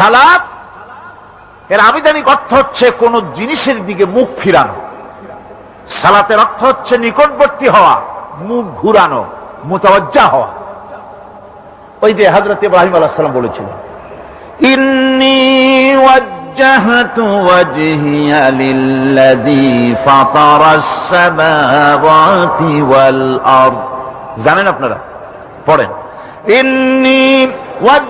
সালাত এর আবিধানিক অর্থ হচ্ছে কোন জিনিসের দিকে মুখ ফিরানো সালাতের অর্থ হচ্ছে নিকটবর্তী হওয়া মুখ ঘুরানো মোতাবজ্জা হওয়া ওই যে হজরত ইব্রাহিম আলাহ সাল্লাম বলেছিলেন إني وجهت وجهي للذي فطر السماوات والأرض জানেন আপনারা পড়েন إني وجهت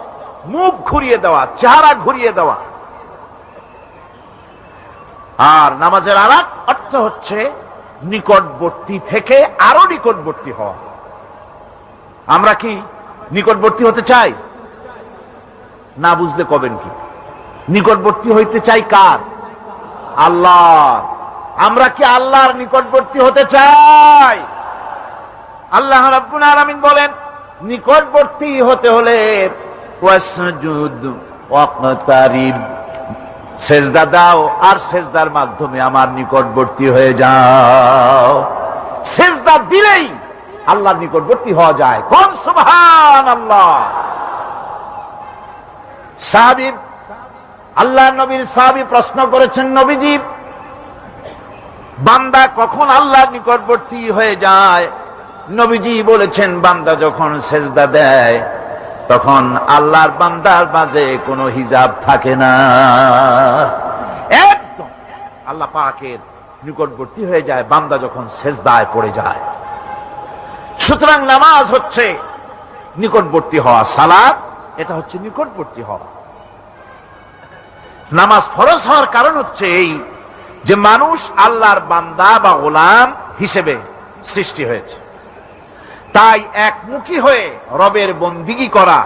মুখ ঘুরিয়ে দেওয়া, চেহারা ঘুরিয়ে দেওয়া। আর নামাজের আর অর্থ হচ্ছে নিকটবর্তী থেকে আরও নিকটবর্তী হওয়া। আমরা কি নিকটবর্তী হতে চাই? না বুঝলে কবেন কি? নিকটবর্তী হইতে চাই কার? আল্লাহ। আমরা কি আল্লাহর নিকটবর্তী হতে চাই? আল্লাহ রাব্বুল আলামিন বলেন, নিকটবর্তী হতে হলে সেজদা দাও আর সেজদার মাধ্যমে আমার নিকটবর্তী হয়ে যাও। সেজদা দিলেই আল্লাহর নিকটবর্তী হওয়া যায়। কোন সুবহান আল্লাহ সাহাবিব আল্লাহ নবীর সাহাবি প্রশ্ন করেছেন, নবীজি, বান্দা কখন আল্লাহর নিকটবর্তী হয়ে যায়? নবীজি বলেছেন, বান্দা যখন সেজদা দেয় তখন আল্লাহর বান্দার মাঝে কোনো হিজাব থাকে না। একদম। আল্লাহ পাকের নিকটবর্তী হয়ে যায়, বান্দা যখন সেজদায় পড়ে যায়। সুতরাং নামাজ হচ্ছে নিকটবর্তী হওয়া সালাদ এটা হচ্ছে নিকটবর্তী হওয়া। নামাজ ফরজ হওয়ার কারণ হচ্ছে এই যে মানুষ আল্লাহর বান্দা বা গোলাম হিসেবে সৃষ্টি হয়েছে। তাই একমুখী হয়ে রবের বন্দিগি করা,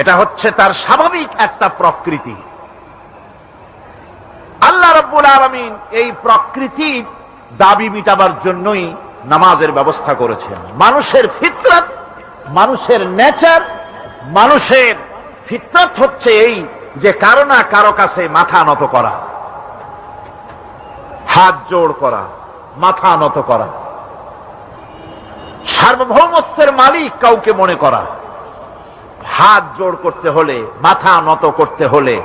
এটা হচ্ছে তার স্বাভাবিক একটা প্রকৃতি। আল্লাহ রব্বুল আলমিন এই প্রকৃতির দাবি মিটাবার জন্যই নামাজের ব্যবস্থা করেছেন। মানুষের ফিতরত, মানুষের নেচার, মানুষের ফিতরত হচ্ছে এই যে কারও না কারও কাছে মাথা নত করা, হাত জোড় করা, মাথা নত করা। সার্বভৌমত্বের মালিক কাউকে মনে করা। হাত জোড় করতে হলে, মাথা নত করতে হলে।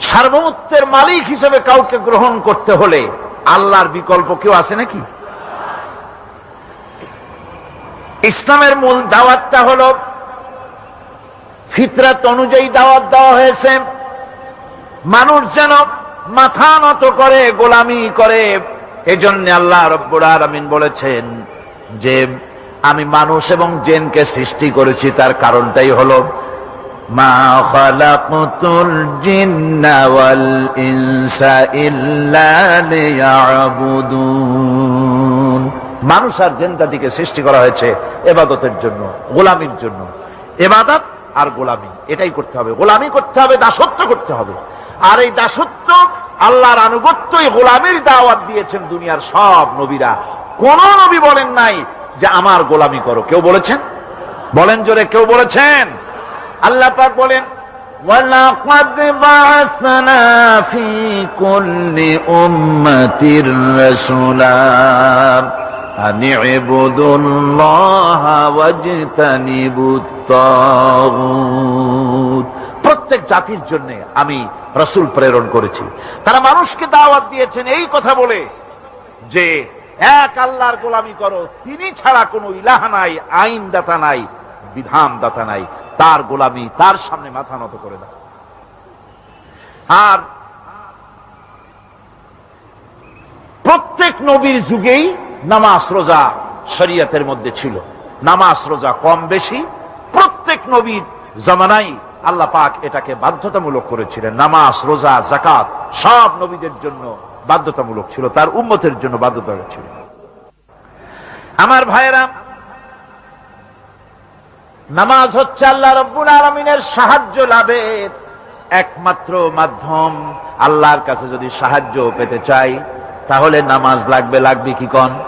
সার্বভৌমত্বের মালিক হিসেবে কাউকে গ্রহণ করতে হলে আল্লাহর বিকল্প কেউ আছে নাকি? ইসলামের মূল দাওয়াতটা হল, ফিতরাত অনুযায়ী দাওয়াত দেওয়া হয়েছে। মানুষ যেন মাথা নত করে, গোলামি করে এজন্য আল্লাহ রব্বুর আলমিন বলেছেন যে আমি মানুষ এবং জেনকে সৃষ্টি করেছি, তার কারণটাই হল, মা ইনসা ইল্লা মানুষ আর জেন জাতিকে সৃষ্টি করা হয়েছে এবাদতের জন্য, গোলামির জন্য। এবাদত আর গোলামি, এটাই করতে হবে। গোলামি করতে হবে, দাসত্ব করতে হবে। আর এই দাসত্ব আল্লাহর আনুগত্যই গোলামির দাওয়াত দিয়েছেন দুনিয়ার সব নবীরা কোন নবী বলেন নাই যে আমার গোলামি করো কেউ বলেছেন বলেন জোরে কেউ বলেছেন আল্লাহ পাক বলেন ولقد بعثنا في كل أمة رسولا أن اعبدوا الله واجتنبوا الطاغوت প্রত্যেক জাতির জন্য আমি রসুল প্রেরণ করেছি। তারা মানুষকে দাওয়াত দিয়েছেন এই কথা বলে যে, এক আল্লাহর গোলামি করো, তিনি ছাড়া কোনো ইলাহ নাই আইন দাতা নাই বিধান দাতা নাই। তার গোলামি তার সামনে মাথা নত করে দাও। আর প্রত্যেক নবীর যুগেই নামাজ রোজা শরিয়াতের মধ্যে ছিল। নামাজ রোজা কম বেশি। প্রত্যেক নবীর জমানাই আল্লাহ পাক এটাকে বাধ্যতামূলক করেছিলেন। নামাজ, রোজা জাকাত সব নবীদের জন্য বাধ্যতামূলক ছিল। তার উম্মতের জন্য বাধ্যতা ছিল। আমার ভাইয়েরা, নামাজ হচ্ছে আল্লাহ রব্বুল আলমিনের সাহায্য লাভের একমাত্র মাধ্যম। আল্লাহর কাছে যদি সাহায্য পেতে চাই, তাহলে নামাজ লাগবে লাগবে কি কন?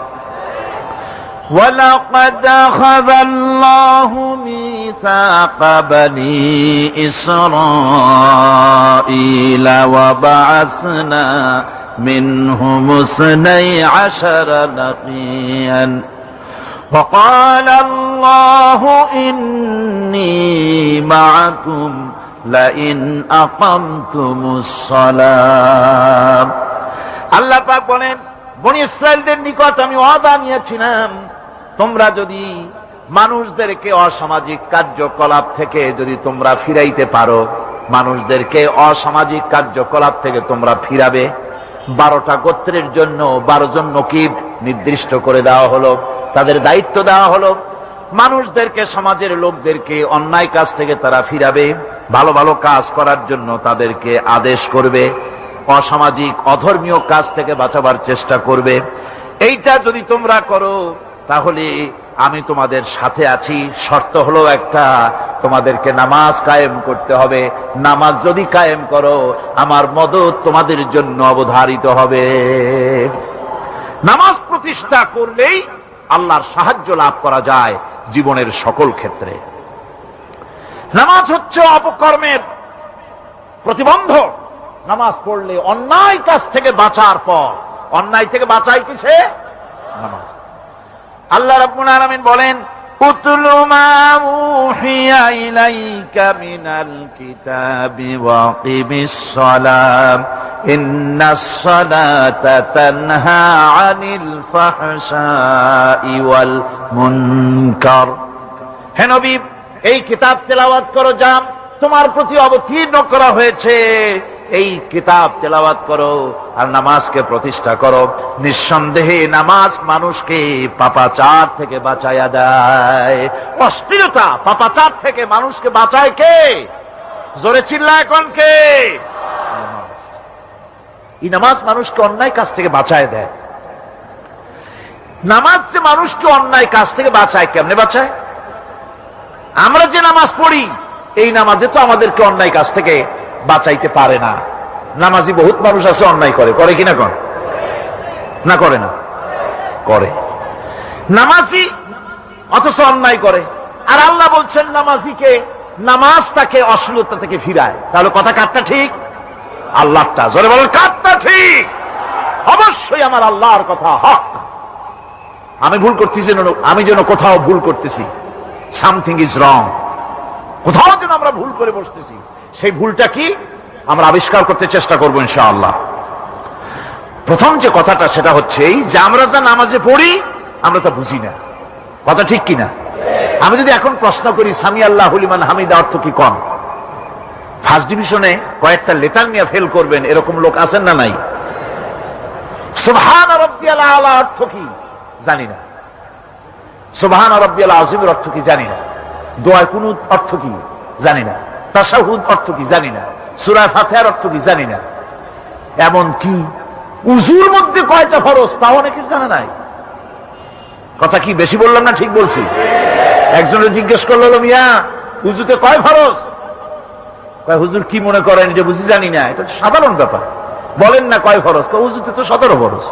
ولقد أخذ الله ميثاق بني إسرائيل وبعثنا منهم اثني عشر نقيا وقال الله إني معكم لئن أقمتم الصلاة আল্লাহ পাক বলেন বনি ইসরায়েলদের নিকট আমি ওয়াদা নিয়েছিলাম তোমরা যদি মানুষদেরকে অসামাজিক কার্যকলাপ থেকে যদি তোমরা ফিরাইতে পারো, মানুষদেরকে অসামাজিক কার্যকলাপ থেকে তোমরা ফিরাবে। বারোটা গোত্রের জন্য বারো জন নকিব নির্দিষ্ট করে দেওয়া হলো, তাদের দায়িত্ব দেওয়া হলো। মানুষদেরকে, সমাজের লোকদেরকে অন্যায় কাজ থেকে তারা ফিরাবে, ভালো ভালো কাজ করার জন্য তাদেরকে আদেশ করবে, অসামাজিক, অধর্মীয় কাজ থেকে বাঁচাবার চেষ্টা করবে। এইটা যদি তোমরা করো তাহলে আমি তোমাদের সাথে আছি। শর্ত হলো একটা, তোমাদেরকে নামাজ কায়েম করতে হবে। নামাজ যদি কায়েম করো, আমার মদত তোমাদের জন্য অবধারিত হবে। নামাজ প্রতিষ্ঠা করলেই আল্লাহর সাহায্য লাভ করা যায় জীবনের সকল ক্ষেত্রে। নামাজ হচ্ছে অপকর্মের প্রতিবন্ধক। নামাজ পড়লে অন্যায় কাজ থেকে বাঁচার পর। অন্যায় থেকে বাঁচাই কিসে? নামাজ। আল্লাহ রাব্বুল আলামিন বলেন, উতলু মা উহিয়া ইলাইকা মিনাল কিতাবি ওয়া কিমিস সালাম। ইন্নাস সালাতা তানহা আনিল ফাহশাই ওয়াল মুনকার। হে নবী, এই কিতাব তেলাওয়াত করো, যা তোমার প্রতি অবতীর্ণ করা হয়েছে। এই কিতাব তেলাওয়াত করো আর নামাজকে প্রতিষ্ঠা করো। নিঃসন্দেহে নামাজ মানুষকে পাপাচার থেকে বাঁচাইয়া দেয়। অস্থিরতা পাপাচার থেকে মানুষকে বাঁচায় কে? জোরে চিল্লা এখন কে? এই নামাজ মানুষকে অন্যায় কাজ থেকে বাঁচায় দেয়। নামাজ যে মানুষকে অন্যায় কাজ থেকে বাঁচায় কেমনে বাঁচায়? আমরা যে নামাজ পড়ি, এই নামাজে তো আমাদেরকে অন্যায় কাজ থেকে বাঁচাইতে পারে না। নামাজি বহুত মানুষ আছে, অন্যায় করে। করে কিনা কন? না করে না? করে। নামাজি অথচ অন্যায় করে। আর আল্লাহ বলছেন, নামাজিকে নামাজ তাকে অশ্লীলতা থেকে ফিরায়। তাহলে কথা কাটটা ঠিক? আল্লাহটা জোরে বলেন কাটটা ঠিক? অবশ্যই আমার আল্লাহর কথা হক। আমি ভুল করতেছি আমি যেন কোথাও ভুল করতেছি। সামথিং ইজ রং কোথাও যেন আমরা ভুল করে বসতেছি। সেই ভুলটা কি? আমরা আবিষ্কার করতে চেষ্টা করব ইনশাআল্লাহ। প্রথম যে কথাটা, সেটা হচ্ছে এই যে আমরা যা নামাজে পড়ি, আমরা তা বুঝি না। কথা ঠিক কিনা? আমি যদি এখন প্রশ্ন করি, সামি আল্লাহ হলিমান হামিদা অর্থ কি কম? ফার্স্ট ডিভিশনে কয়েকটা লেটার নিয়ে ফেল করবেন, এরকম লোক আছেন না নাই? আলা অর্থ কি? জানি না। সুবহান রব্বিয়াল আজিমের অর্থ কি? জানি না। দোয়ায় কোন অর্থ কি? জানি না। তাসাহুদ অর্থ কি জানি না। সুরায় ফাতেহার অর্থ কি জানি না। এমন কি উজুর মধ্যে কয়টা ফরজ তাও অনেকের জানা নাই। কথা কি বেশি বললাম না ঠিক বলছি? একজনে জিজ্ঞেস করল মিয়া, উজুতে কয় ফরজ? হুজুর কি মনে করেন যে বুঝি জানি না, এটা সাধারণ ব্যাপার। বলেন না কয় ফরজ, কয়, উজুতে তো সতেরো ফরজ।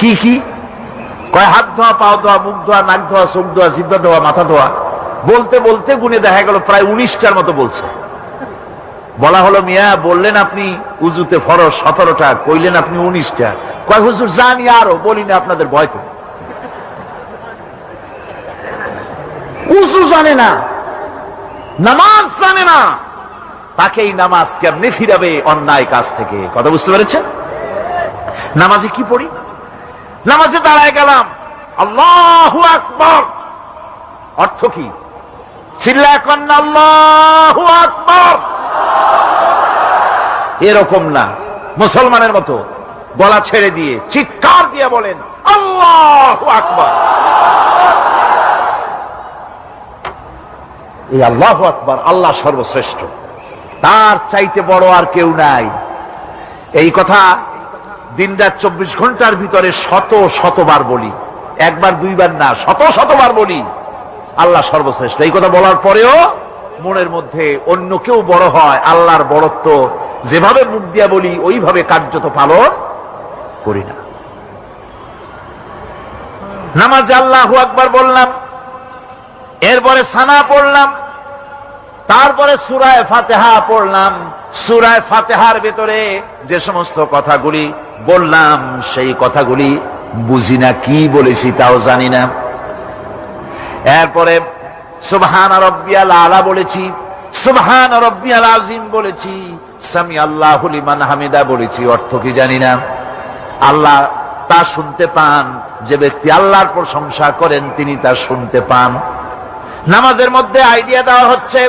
কি কি? কয়, হাত ধোয়া, পা ধোয়া, মুখ ধোয়া, নাক ধোয়া, চোখ ধোয়া, জিব্বা ধোয়া, মাথা ধোয়া। বলতে বলতে গুনে দেখা গেল প্রায় উনিশটার মতো বলছে। বলা হলো, মিয়া, বললেন আপনি উজুতে ফরজ সতেরোটা, কইলেন আপনি উনিশটা। কয়, হুজুর, জানি আরও, বলি না আপনাদের ভয় তো উজু জানে না, নামাজ জানে না। তাকে এই নামাজ কেমনে ফিরাবে অন্যায় কাজ থেকে? কথা বুঝতে পেরেছেন? নামাজে কি পড়ি? নামাজে দাঁড়ায় গেলাম। আল্লাহ আকবর। অর্থ কি? এরকম না। মুসলমানের মতো গলা ছেড়ে দিয়ে, চিৎকার দিয়ে বলেন, আল্লাহ আকবর। এই আল্লাহ আকবর আল্লাহ সর্বশ্রেষ্ঠ। তার চাইতে বড় আর কেউ নাই। এই কথা দিন রাত চব্বিশ ঘণ্টার ভিতরে শত, শতবার বলি। একবার, দুইবার না, শত, শতবার বলি। আল্লাহ সর্বশ্রেষ্ঠ। এই কথা বলার পরেও মনের মধ্যে অন্য কেউ বড় হয়, আল্লাহর বড়ত্ব যেভাবে মুখ দিয়া বলি, ওইভাবে কার্যত পালন করি না। নামাজে আল্লাহু আকবার বললাম, এরপরে সানা পড়লাম, তারপরে সুরায় ফাতেহা পড়লাম। সুরায় ফাতেহার ভেতরে যে সমস্ত কথাগুলি বললাম, সেই কথাগুলি বুঝি না, কি বলেছি তাও জানি না। এরপরে সুবহান রব্বিয়াল আলা বলেছি, সুবহান রব্বিয়াল আজিম বলেছি, সামি আল্লাহ লিমান হামিদা বলেছি, অর্থ কি জানি না। আল্লাহ তা শুনতে পান, যে ব্যক্তি আল্লাহর প্রশংসা করেন, তিনি তা শুনতে পান। নামাজের মধ্যে আইডিয়া দেওয়া হচ্ছে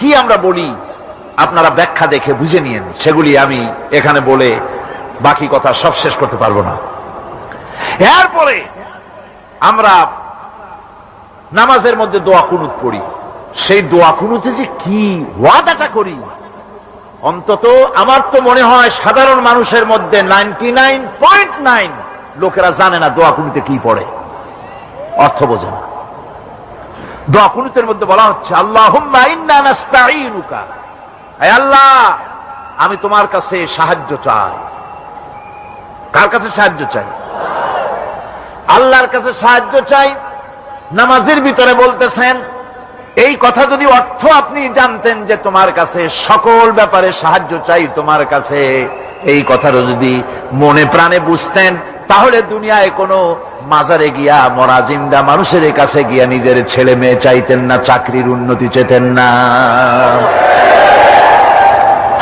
কি আমরা বলি, আপনারা ব্যাখ্যা দেখে বুঝে নিয়েন। সেগুলি আমি এখানে বলে বাকি কথা সব শেষ করতে পারব না। এরপরে আমরা নামাজের মধ্যে দোয়া কুনুত পড়ি। সেই দোয়া কুনুতে যে কি ওয়াদাটা করি, অন্তত আমার তো মনে হয় সাধারণ মানুষের মধ্যে নাইনটি লোকেরা জানে না দোয়া কুনুতে কি পড়ে। অর্থ বোঝে না। দোয়া কুনুতের মধ্যে বলা হচ্ছে আল্লাহ আল্লাহ, আমি তোমার কাছে সাহায্য চাই। কার কাছে সাহায্য চাই? আল্লাহর কাছে সাহায্য চাই। নামাজের ভিতরে বলতেছেন এই কথা যদি অর্থ আপনি জানতেন যে তোমার কাছে সকল ব্যাপারে সাহায্য চাই তোমার কাছে, এই কথাটা যদি মনে প্রাণে বুঝতেন, তাহলে দুনিয়ায় কোনো মাজারে গিয়া, মরা জিন্দা মানুষের কাছে গিয়া নিজের ছেলে মেয়ে চাইতেন না, চাকরির উন্নতি চেতেন না।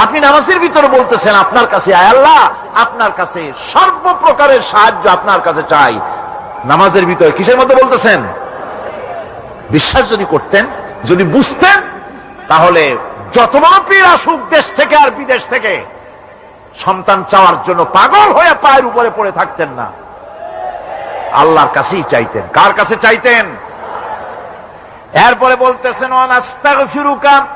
আপনি নামাজের ভিতরে বলতেছেন, আপনার কাছে আয় আল্লাহ, আপনার কাছে সর্বপ্রকারের সাহায্য আপনার কাছে চাই। নামাজের ভিতরে কিসের মধ্যে বলতেছেন? বিশ্বাস যদি করতেন, যদি বুঝতেন, তাহলে যত বড় পীর আসুক দেশ থেকে আর বিদেশ থেকে, সন্তান চাওয়ার জন্য পাগল হয়ে পায়ের উপরে পড়ে থাকতেন না। আল্লাহর কাছেই চাইতেন। কার কাছে চাইতেন? এরপরে বলতেছেন ফিরুকা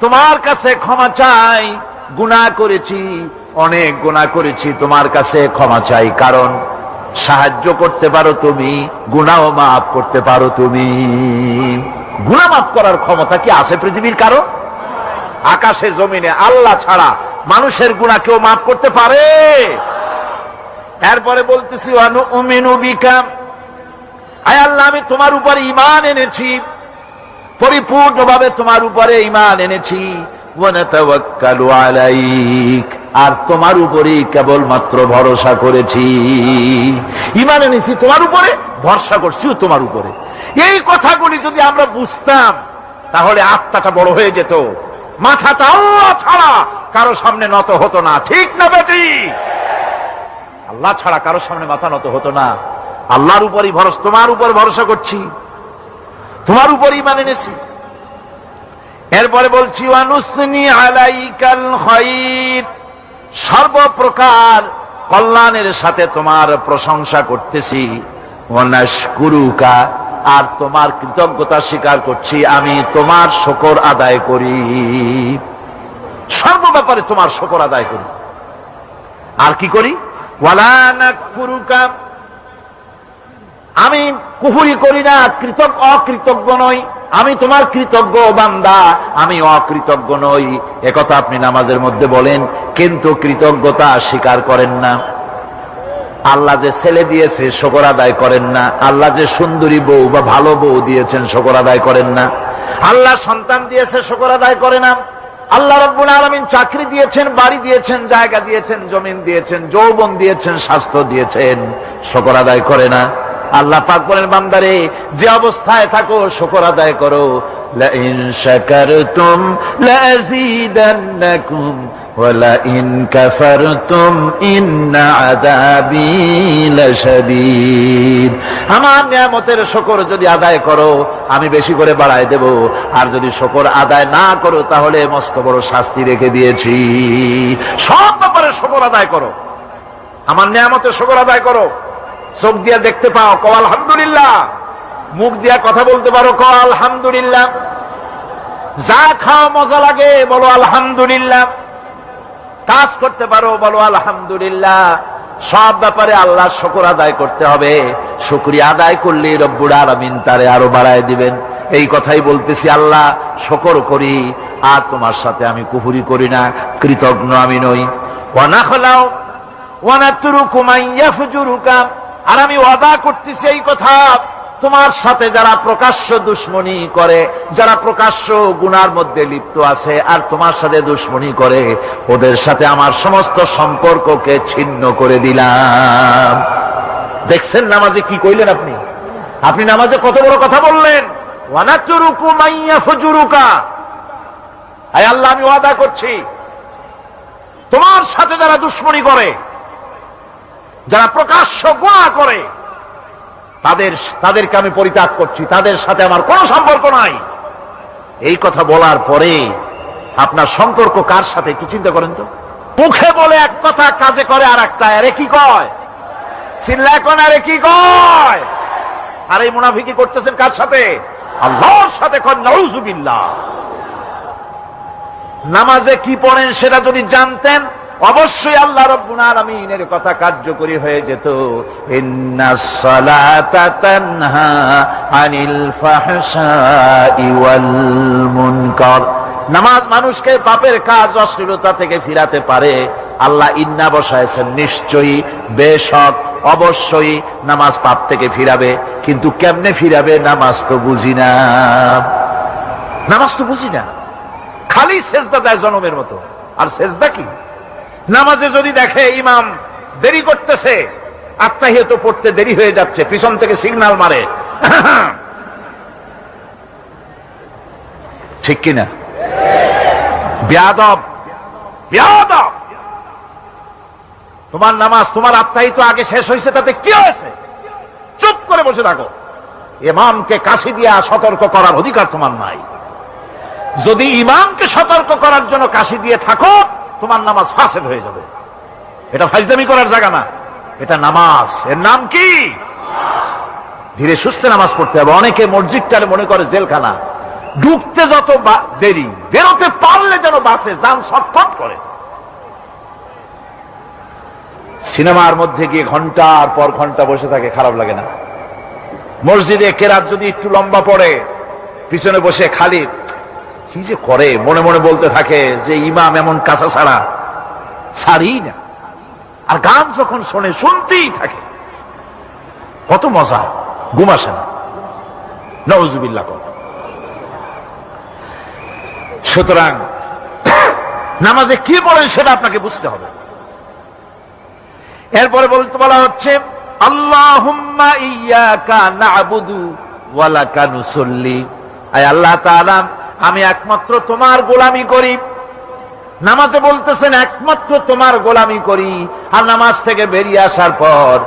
তোমার কাছে ক্ষমা চাই। গুণা করেছি, অনেক গুণা করেছি, তোমার কাছে ক্ষমা চাই। কারণ সাহায্য করতে পারো তুমি গুণাও মাফ করতে পারো তুমি। গুণা মাফ করার ক্ষমতা কি আছে পৃথিবীর কারও? আকাশে, জমিনে, আল্লাহ ছাড়া মানুষের গুণা কেউ মাফ করতে পারে? এরপরে বলতেছি আয় আল্লাহ, আমি তোমার উপরে ইমান এনেছি। পরিপূর্ণভাবে তোমার উপরে ইমান এনেছি। আর তোমার উপরেই কেবলমাত্র ভরসা করেছি। ইমান এনেছি তোমার উপরে, ভরসা করছিও তোমার উপরে। এই কথাগুলি যদি আমরা বুঝতাম, তাহলে আত্মাটা বড় হয়ে যেত। মাথাটা আল্লাহ ছাড়া কারও সামনে নত হতো না। ঠিক না বেটি? আল্লাহ ছাড়া কারও সামনে মাথা নত হতো না। আল্লাহর উপরই ভরসা তোমার উপর ভরসা করছি। তোমার উপরই মানে নেছি এরপরে বলছি আলাইকাল খৈর সর্বপ্রকার কল্যাণের সাথে তোমার প্রশংসা করতেছি। আর তোমার কৃতজ্ঞতা স্বীকার করছি, আমি তোমার শকর আদায় করি। সর্ব ব্যাপারে তোমার শকর আদায় করি। আর কি করি? আমি কুহুরি করি না, কৃতজ্ঞ অকৃতজ্ঞ নই। আমি তোমার কৃতজ্ঞ বান্দা, আমি অকৃতজ্ঞ নই। একথা আপনি নামাজের মধ্যে বলেন, কিন্তু কৃতজ্ঞতা স্বীকার করেন না। আল্লাহ যে ছেলে দিয়েছে, শকর আদায় করেন না। আল্লাহ যে সুন্দরী বউ বা ভালো বউ দিয়েছেন, শকর আদায় করেন না। আল্লাহ সন্তান দিয়েছে, শকর আদায় করে না। আল্লাহ রব্বুল আলমিন চাকরি দিয়েছেন, বাড়ি দিয়েছেন, জায়গা দিয়েছেন, জমিন দিয়েছেন, যৌবন দিয়েছেন, স্বাস্থ্য দিয়েছেন, শকর আদায় করে না। আল্লাহ পাক বলেন, বান্দারে, যে অবস্থায় থাকো, শকর আদায় করো। ইন্না আযাবি লাশাদীদ। আমার নিয়ামতের শকর যদি আদায় করো, আমি বেশি করে বাড়ায় দেব। আর যদি শকর আদায় না করো, তাহলে মস্ত বড় শাস্তি রেখে দিয়েছি। সব ব্যাপারে শকর আদায় করো। আমার নিয়ামতের শকর আদায় করো। চোখ দিয়া দেখতে পাও ক আলহামদুলিল্লাহ। মুখ দিয়া কথা বলতে পারো ক আলহামদুলিল্লাহ। যা খাও মজা লাগে, বলো আলহামদুলিল্লাহ। কাজ করতে পারো, বলো আলহামদুলিল্লাহ। সব ব্যাপারে আল্লাহ শকর আদায় করতে হবে। শুক্রিয়া আদায় করলে রব্বুর আলমিন তারে আরও বাড়ায় দিবেন। এই কথাই বলতেছি, আল্লাহ, শকর করি। আর তোমার সাথে আমি কুহুরি করি না, কৃতজ্ঞ আমি নই। অনাখলাও আর আমি ওয়াদা করতেছি এই কথা, তোমার সাথে যারা প্রকাশ্য দুশ্মনী করে, যারা প্রকাশ্য গুনার মধ্যে লিপ্ত আছে, আর তোমার সাথে দুশ্মনী করে, ওদের সাথে আমার সমস্ত সম্পর্ককে ছিন্ন করে দিলাম। দেখছেন নামাজে কি কইলেন আপনি? আপনি নামাজে কত বড় কথা বললেন? আল্লাহ, আমি ওয়াদা করছি, তোমার সাথে যারা দুশ্মনী করে যারা প্রকাশ্য গোয়া করে, তাদের, তাদেরকে আমি পরিত্যাগ করছি। তাদের সাথে আমার কোনো সম্পর্ক নাই। এই কথা বলার পরে আপনার সম্পর্ক কার সাথে, একটু চিন্তা করেন তো। মুখে বলে এক কথা কাজে করে আর একটা, আরে কি কয়? চিল্লা এখন আরে কি কয়? আর এই মুনাফিকি করতেছেন কার সাথে? আল্লাহর সাথে কন নজুবিল্লাহ নামাজে কি পড়েন সেটা যদি জানতেন অবশ্যই আল্লাহ রব্বুল আলামিনের কথা কার্যকরী হয়ে যেত। নামাজ মানুষকে পাপের কাজ, অশ্লীলতা থেকে ফিরাতে পারে। আল্লাহ ইন্না বসায়ছেন নিশ্চয়ই, বেশক, অবশ্যই নামাজ পাপ থেকে ফিরাবে। কিন্তু কেমনে ফিরাবে, নামাজ তো বুঝি না। নামাজ তো বুঝি না। খালি সেজদা দেয় জনমের মতো। আর সেজদা কি? নামাজে যদি দেখে ইমাম দেরি করতেছে, আত্মাহিয়ত পড়তে দেরি হয়ে যাচ্ছে, পিছন থেকে সিগনাল মারে। ঠিক কিনা? ব্যাদব। ব্যাদব। তোমার নামাজ, তোমার আত্মাহিত আগে শেষ হয়েছে, তাতে কি হয়েছে? চুপ করে বসে থাকো। ইমামকে কাশি দিয়া সতর্ক করার অধিকার তোমার নাই। যদি ইমামকে সতর্ক করার জন্য কাশি দিয়ে থাকো তোমার নামাজ ফাসেদ হয়ে যাবে। এটা ফাইজদামি করার জায়গা না। এটা নামাজ। এর নাম কি? ধীরে সুস্থে নামাজ পড়তে হবে। অনেকে মসজিদটারে মনে করে জেলখানা। ঢুকতে যত দেরি, বেরোতে পারলে যেন বাসে যান ছটফট করে। সিনেমার মধ্যে গিয়ে ঘণ্টার পর ঘণ্টা বসে থাকে, খারাপ লাগে না। মসজিদে কেরাত যদি একটু লম্বা পড়ে, পিছনে বসে খালি কি যে করে? মনে মনে বলতে থাকে যে ইমাম এমন কাঁচা ছাড়া ছাড়ি না। আর গান যখন শোনে, শুনতেই থাকে। কত মজা, ঘুম আসে না। নজুবিল্লা কর। সুতরাং নামাজে কি বলেন সেটা আপনাকে বুঝতে হবে। এরপরে বলতে বলা হচ্ছে, আল্লাহুম্মা আল্লাহ আমি একমাত্র তোমার গোলামি করি। নামাজে বলতেছেন, একমাত্র তোমার গোলামি করি। আর নামাজ থেকে বেরিয়ে আসার পর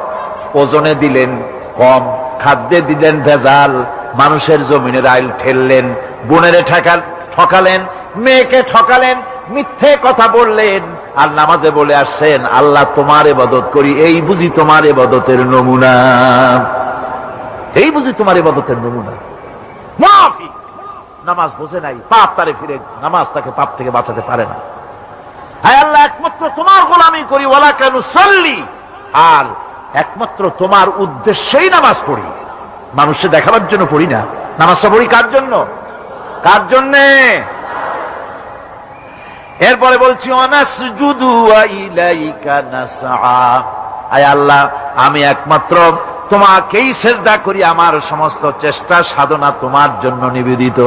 ওজনে দিলেন কম, খাদ্যে দিলেন ভেজাল, মানুষের জমিনের আইল ঠেললেন, বোনেরে ঠেকাল ঠকালেন, মেয়েকে ঠকালেন, মিথ্যে কথা বললেন। আর নামাজে বলে আসছেন, আল্লাহ তোমার এবাদত করি, এই বুঝি তোমার এবাদতের নমুনা। এই বুঝি তোমার এবাদতের নমুনা। মাফি! নামাজ বোঝে নাই, পাপ তারে ফিরে নামাজ তাকে পাপ থেকে বাঁচাতে পারে না। হায় আল্লাহ, একমাত্র তোমার গোলামি করি ওলা কেন সল্লি আর একমাত্র তোমার উদ্দেশ্যেই নামাজ পড়ি। মানুষে দেখাবার জন্য পড়ি না। নামাজটা পড়ি কার জন্য? কার জন্যে? এরপরে বলছি আয় আল্লাহ, আমি একমাত্র তোমাকেই সেজদা করি আমার সমস্ত চেষ্টা সাধনা তোমার জন্য নিবেদিত।